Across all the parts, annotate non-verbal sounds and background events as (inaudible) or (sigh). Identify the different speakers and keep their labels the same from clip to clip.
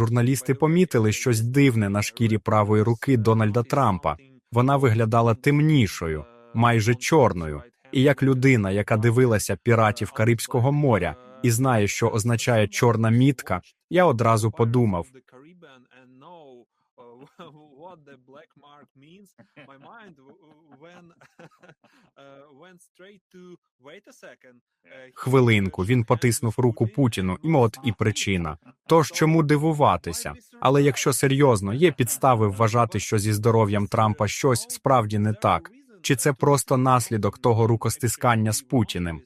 Speaker 1: Журналісти помітили щось дивне на шкірі правої руки Дональда Трампа. Вона виглядала темнішою, майже чорною. І як людина, яка дивилася піратів Карибського моря і знає, що означає чорна мітка, я одразу подумав:
Speaker 2: what the black mark means my mind when (laughs) uh, went straight to wait a second uh,
Speaker 1: хвилинку він потиснув руку Путіну, і от і причина. Тож чому дивуватися? Але якщо серйозно, є підстави вважати, що зі здоров'ям Трампа щось справді не так, чи це просто наслідок того рукостискання з Путіним?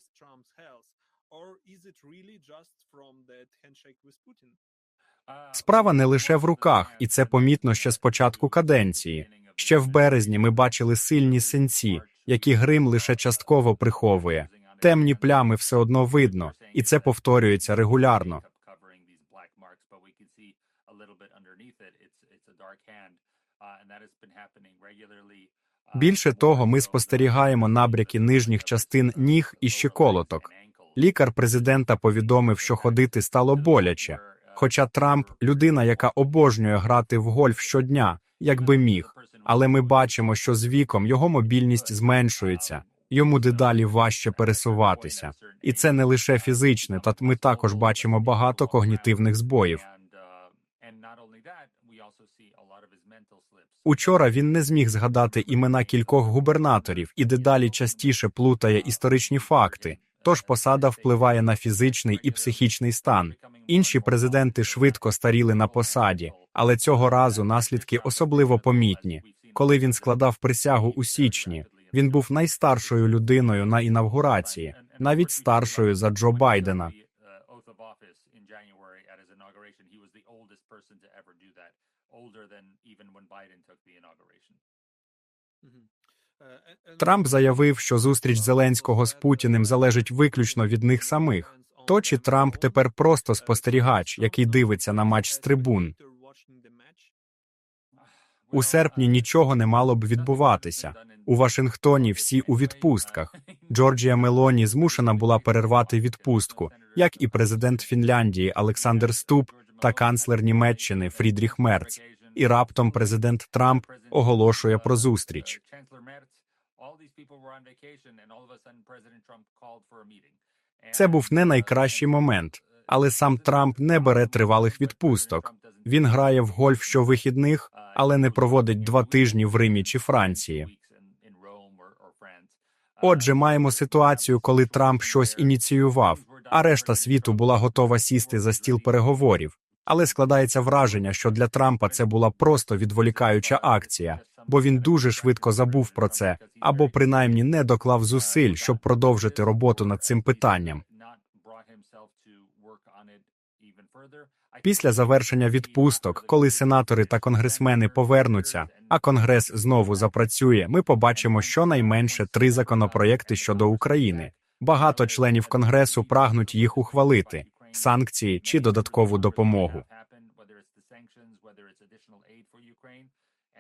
Speaker 1: Справа не лише в руках, і це помітно ще з початку каденції. Ще в березні ми бачили сильні синці, які грим лише частково приховує. Темні плями все одно видно, і це повторюється регулярно. Більше того, ми спостерігаємо набряки нижніх частин ніг і щиколоток. Лікар президента повідомив, що ходити стало боляче. Хоча Трамп людина, яка обожнює грати в гольф щодня, якби міг. Але ми бачимо, що з віком його мобільність зменшується, йому дедалі важче пересуватися. І це не лише фізичне, та ми також бачимо багато когнітивних збоїв. Учора він не зміг згадати імена кількох губернаторів і дедалі частіше плутає історичні факти. Тож посада впливає на фізичний і психічний стан. Інші президенти швидко старіли на посаді, але цього разу наслідки особливо помітні. Коли він складав присягу у січні, він був найстаршою людиною на інавгурації, навіть старшою за Джо Байдена. Трамп заявив, що зустріч Зеленського з Путіним залежить виключно від них самих. То чи Трамп тепер просто спостерігач, який дивиться на матч з трибун? У серпні нічого не мало б відбуватися. У Вашингтоні всі у відпустках. Джорджія Мелоні змушена була перервати відпустку, як і президент Фінляндії Олександр Ступ та канцлер Німеччини Фрідріх Мерц. І раптом президент Трамп оголошує про зустріч. Це був не найкращий момент, але сам Трамп не бере тривалих відпусток. Він грає в гольф щовихідних, але не проводить два тижні в Римі чи Франції. Отже, маємо ситуацію, коли Трамп щось ініціював, а решта світу була готова сісти за стіл переговорів. Але складається враження, що для Трампа це була просто відволікаюча акція, бо він дуже швидко забув про це або принаймні не доклав зусиль, щоб продовжити роботу над цим питанням. Після завершення відпусток, коли сенатори та конгресмени повернуться, а конгрес знову запрацює, ми побачимо щонайменше три законопроекти щодо України. Багато членів конгресу прагнуть їх ухвалити санкції чи додаткову допомогу.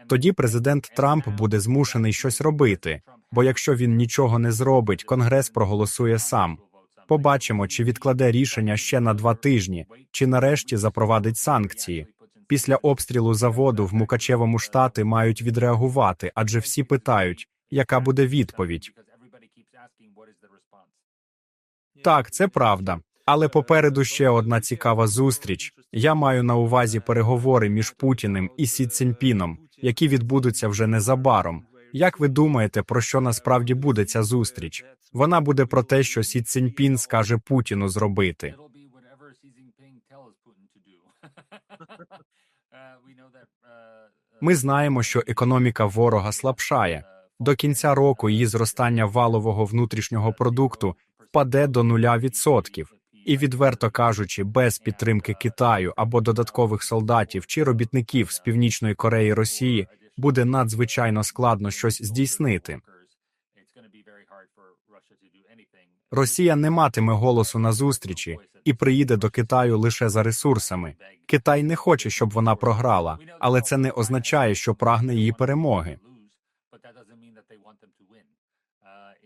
Speaker 1: Тоді президент Трамп буде змушений щось робити, бо якщо він нічого не зробить, конгрес проголосує сам. Побачимо, чи відкладе рішення ще на два тижні, чи нарешті запровадить санкції. Після обстрілу заводу в Мукачевому штати мають відреагувати, адже всі питають, яка буде відповідь. Так, це правда. Але попереду ще одна цікава зустріч. Я маю на увазі переговори між Путіним і Сі Цзіньпіном, які відбудуться вже незабаром. Як ви думаєте, про що насправді буде ця зустріч? Вона буде про те, що Сі Цзіньпін скаже Путіну зробити. (laughs) Ми знаємо, що економіка ворога слабшає. До кінця року її зростання валового внутрішнього продукту впаде до нуля відсотків. І, відверто кажучи, без підтримки Китаю або додаткових солдатів чи робітників з північної Кореї Росії буде надзвичайно складно щось здійснити. Росія не матиме голосу на зустрічі і приїде до Китаю лише за ресурсами. Китай не хоче, щоб вона програла, але це не означає, що прагне її перемоги.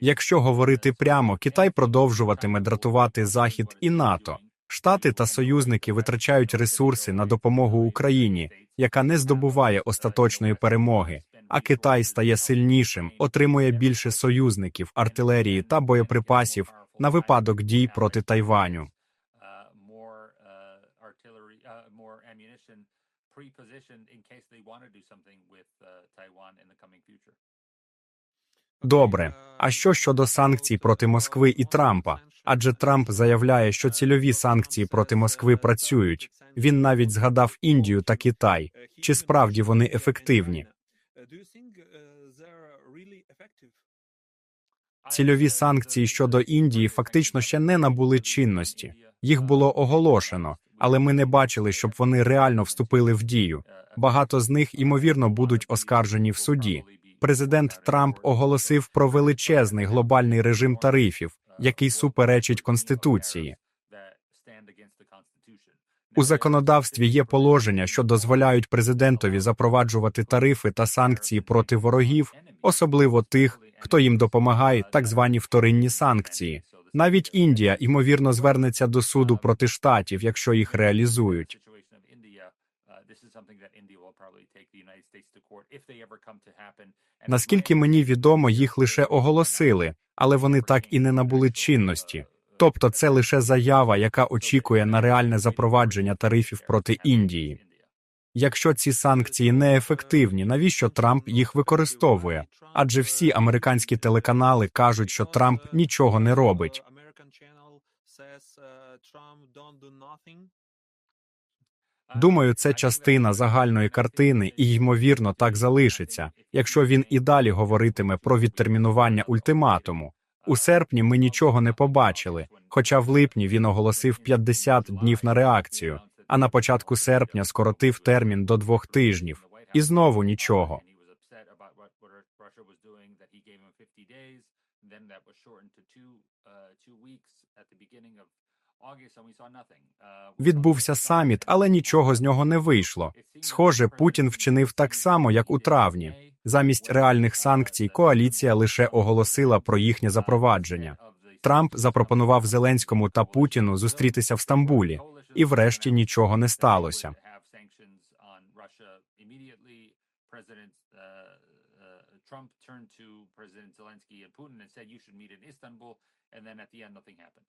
Speaker 1: Якщо говорити прямо, Китай продовжуватиме дратувати Захід і НАТО. Штати та союзники витрачають ресурси на допомогу Україні, яка не здобуває остаточної перемоги, а Китай стає сильнішим, отримує більше союзників, артилерії та боєприпасів на випадок дій проти Тайваню.
Speaker 3: in case they want to do something.
Speaker 1: Добре. А що щодо санкцій проти Москви і Трампа? Адже Трамп заявляє, що цільові санкції проти Москви працюють. Він навіть згадав Індію та Китай. Чи справді вони ефективні? Цільові санкції щодо Індії фактично ще не набули чинності. Їх було оголошено, але ми не бачили, щоб вони реально вступили в дію. Багато з них ймовірно будуть оскаржені в суді. Президент Трамп оголосив про величезний глобальний режим тарифів, який суперечить конституції. У законодавстві є положення, що дозволяють президентові запроваджувати тарифи та санкції проти ворогів, особливо тих, хто їм допомагає, так звані вторинні санкції. Навіть Індія ймовірно звернеться до суду проти штатів, якщо їх реалізують. Наскільки мені відомо, їх лише оголосили, але вони так і не набули чинності. Тобто, це лише заява, яка очікує на реальне запровадження тарифів проти Індії. Якщо ці санкції неефективні, навіщо Трамп їх використовує? Адже всі американські телеканали кажуть, що Трамп нічого не робить. Думаю, це частина загальної картини, і ймовірно так залишиться, якщо він і далі говоритиме про відтермінування ультиматуму. У серпні ми нічого не побачили, хоча в липні він оголосив 50 днів на реакцію, а на початку серпня скоротив термін до двох тижнів. І знову нічого. Відбувся саміт, але нічого з нього не вийшло. Схоже, Путін вчинив так само, як у травні. Замість реальних санкцій коаліція лише оголосила про їхнє запровадження. Трамп запропонував Зеленському та Путіну зустрітися в Стамбулі, і врешті нічого не сталося.
Speaker 3: Trump turned to President Zelensky and Putin and said you should meet in Istanbul, and then at the end nothing happened.